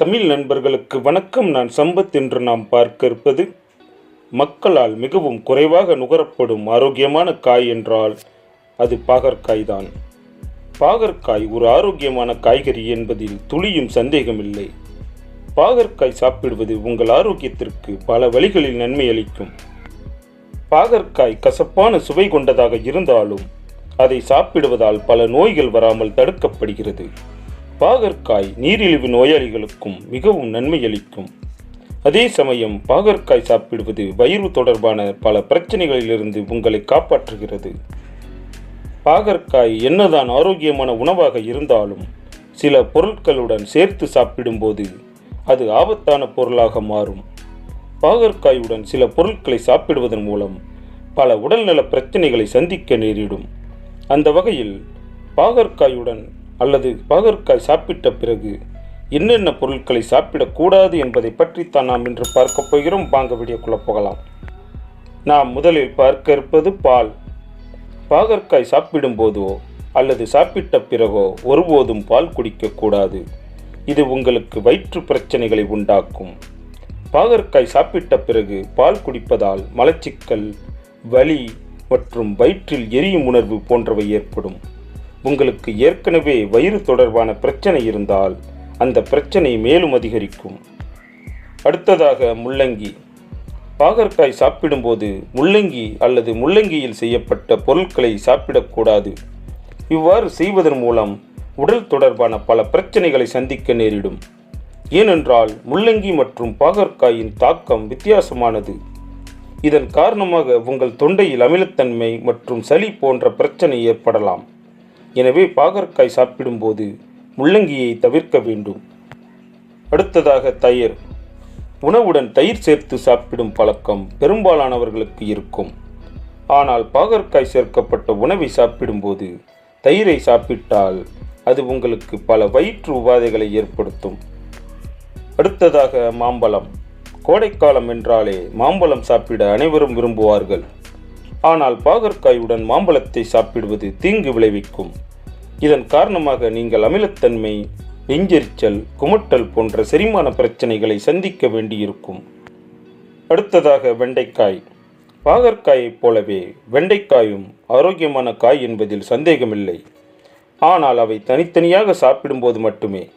தமிழ் நண்பர்களுக்கு வணக்கம். நான் சம்பத் என்று நாம் பார்க்க இருப்பது மக்களால் மிகவும் குறைவாக நுகரப்படும் ஆரோக்கியமான காய் என்றால் அது பாகற்காய் தான் பாகற்காய் ஒரு ஆரோக்கியமான காய்கறி என்பதில் துளியும் சந்தேகமில்லை. பாகற்காய் சாப்பிடுவது உங்கள் ஆரோக்கியத்திற்கு பல வழிகளில் நன்மை அளிக்கும். பாகற்காய் கசப்பான சுவை கொண்டதாக இருந்தாலும் அதை சாப்பிடுவதால் பல நோய்கள் வராமல் தடுக்கப்படுகிறது. பாகற்காய் நீரிழிவு நோயாளிகளுக்கும் மிகவும் நன்மை அளிக்கும். அதே சமயம் பாகற்காய் சாப்பிடுவது வயிறு தொடர்பான பல பிரச்சனைகளிலிருந்து உங்களை காப்பாற்றுகிறது. பாகற்காய் என்னதான் ஆரோக்கியமான உணவாக இருந்தாலும் சில பொருட்களுடன் சேர்த்து சாப்பிடும்போது அது ஆபத்தான பொருளாக மாறும். பாகற்காயுடன் சில பொருட்களை சாப்பிடுவதன் மூலம் பல உடல்நல பிரச்சனைகளை சந்திக்க நேரிடும். அந்த வகையில் பாகற்காயுடன் அல்லது பாகற்காய் சாப்பிட்ட பிறகு என்னென்ன பொருட்களை சாப்பிடக்கூடாது என்பதை பற்றித்தான் நாம் இன்று பார்க்க போகிறோம். வாங்க வீடியோக்குள்ள போகலாம். நாம் முதலில் பார்க்க இருப்பது பால். பாகற்காய் சாப்பிடும்போதோ அல்லது சாப்பிட்ட பிறகோ ஒருபோதும் பால் குடிக்கக்கூடாது இது உங்களுக்கு வயிற்று பிரச்சனைகளை உண்டாக்கும். பாகற்காய் சாப்பிட்ட பிறகு பால் குடிப்பதால் மலச்சிக்கல் வலி மற்றும் வயிற்றில் எரியும் உணர்வு போன்றவை ஏற்படும். உங்களுக்கு ஏற்கனவே வயிறு தொடர்பான பிரச்சனை இருந்தால் அந்த பிரச்சனை மேலும் அதிகரிக்கும். அடுத்ததாக முள்ளங்கி. பாகற்காய் சாப்பிடும்போது முள்ளங்கி அல்லது முள்ளங்கியில் செய்யப்பட்ட பொருட்களை சாப்பிடக்கூடாது. இவ்வாறு செய்வதன் மூலம் உடல் தொடர்பான பல பிரச்சனைகளை சந்திக்க நேரிடும். ஏனென்றால் முள்ளங்கி மற்றும் பாகற்காயின் தாக்கம் வித்தியாசமானது. இதன் காரணமாக உங்கள் தொண்டையில் அமிலத்தன்மை மற்றும் சளி போன்ற பிரச்சனை ஏற்படலாம். எனவே பாகற்காய் சாப்பிடும்போது முள்ளங்கியை தவிர்க்க வேண்டும். அடுத்ததாக தயிர். உணவுடன் தயிர் சேர்த்து சாப்பிடும் பழக்கம் பெரும்பாலானவர்களுக்கு இருக்கும். ஆனால் பாகற்காய் சேர்க்கப்பட்ட உணவை சாப்பிடும்போது தயிரை சாப்பிட்டால் அது உங்களுக்கு பல வயிற்று உபாதைகளை ஏற்படுத்தும். அடுத்ததாக மாம்பழம். கோடைக்காலம் என்றாலே மாம்பழம் சாப்பிட அனைவரும் விரும்புவார்கள். ஆனால் பாகற்காயுடன் மாம்பழத்தை சாப்பிடுவது தீங்கு விளைவிக்கும். இதன் காரணமாக நீங்கள் அமிலத்தன்மை நெஞ்செரிச்சல் குமட்டல் போன்ற செரிமான பிரச்சனைகளை சந்திக்க வேண்டியிருக்கும். அடுத்ததாக வெண்டைக்காய். பாகற்காயைப் போலவே வெண்டைக்காயும் ஆரோக்கியமான காய் என்பதில் சந்தேகமில்லை. ஆனால் அவை தனித்தனியாக சாப்பிடும்போது மட்டுமே.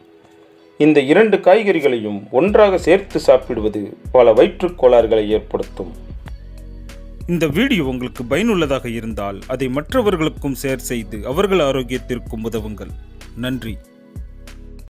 இந்த இரண்டு காய்கறிகளையும் ஒன்றாக சேர்த்து சாப்பிடுவது பல வயிற்றுக் கோளாறுகளை ஏற்படுத்தும். இந்த வீடியோ உங்களுக்கு பயனுள்ளதாக இருந்தால் அதை மற்றவர்களுக்கும் ஷேர் செய்து அவர்கள் ஆரோக்கியத்திற்கும் உதவுங்கள். நன்றி.